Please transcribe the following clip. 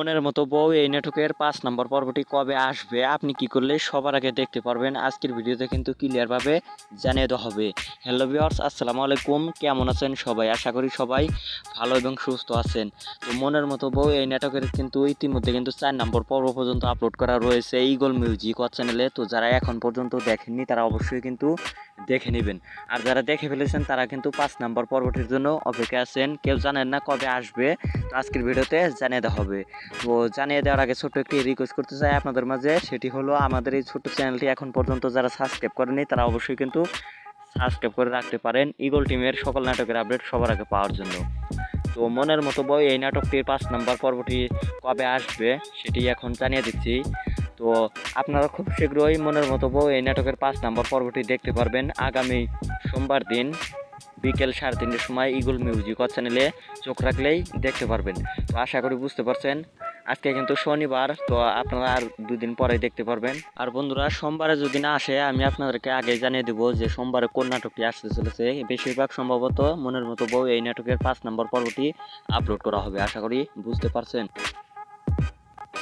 মনের মতো বউ এই নাটকের পাঁচ নম্বর পর্বটি কবে আসবে, আপনি কি করলে সবার আগে দেখতে পারবেন, আজকের ভিডিওতে কিন্তু ক্লিয়ারভাবে জানিয়ে দেওয়া হবে। হ্যালো ভিওর্স আসসালামু আলাইকুম, কেমন আছেন সবাই? আশা করি সবাই ভালো এবং সুস্থ আছেন। তো মনের মতো বউ এই নাটকের কিন্তু ইতিমধ্যে কিন্তু চার নম্বর পর্ব পর্যন্ত আপলোড করা রয়েছে ইগল মিউজিক চ্যানেলে। তো যারা এখন পর্যন্ত দেখেননি, তারা অবশ্যই কিন্তু দেখে নেবেন। আর যারা দেখে ফেলেছেন, তারা কিন্তু পাঁচ নম্বর পর্বটির জন্য অপেক্ষা আছেন। কেউ জানেন না কবে আসবে, তো আজকের ভিডিওতে জানিয়ে দেওয়া হবে। তো জানিয়ে দেওয়ার আগে ছোট্ট একটি রিকোয়েস্ট করতে চাই আপনাদের মাঝে, সেটি হলো আমাদের এই ছোট্ট চ্যানেলটি এখন পর্যন্ত যারা সাবস্ক্রাইব করেনি তারা অবশ্যই কিন্তু সাবস্ক্রাইব করে রাখতে পারেন ইগল টিমের সকল নাটকের আপডেট সবার আগে পাওয়ার জন্য। তো মনের মতো বই এই নাটকটির পাঁচ নম্বর পর্বটি কবে আসবে, সেটি এখন জানিয়ে দিচ্ছি। তো আপনারা খুব শীঘ্রই মনের মতো বই এই নাটকের পাঁচ নম্বর পর্বটি দেখতে পারবেন আগামী সোমবার দিন বিকেল সাড়ে তিনটের সময় ইগল মিউজিক চ্যানেলে চোখ রাখলেই দেখতে পারবেন। তো আশা করি বুঝতে পারছেন, আজকে কিন্তু শনিবার, তো আপনারা আর দুদিন পরে দেখতে পারবেন। আর বন্ধুরা, সোমবারে যদি না আসে, আমি আপনাদেরকে আগে জানিয়ে দেবো যে সোমবারে কোন নাটকটি আসতে চলেছে। বেশিরভাগ সম্ভবত মনের মতো বউ এই নাটকের পাঁচ নম্বর পর্বটি আপলোড করা হবে, আশা করি বুঝতে পারছেন।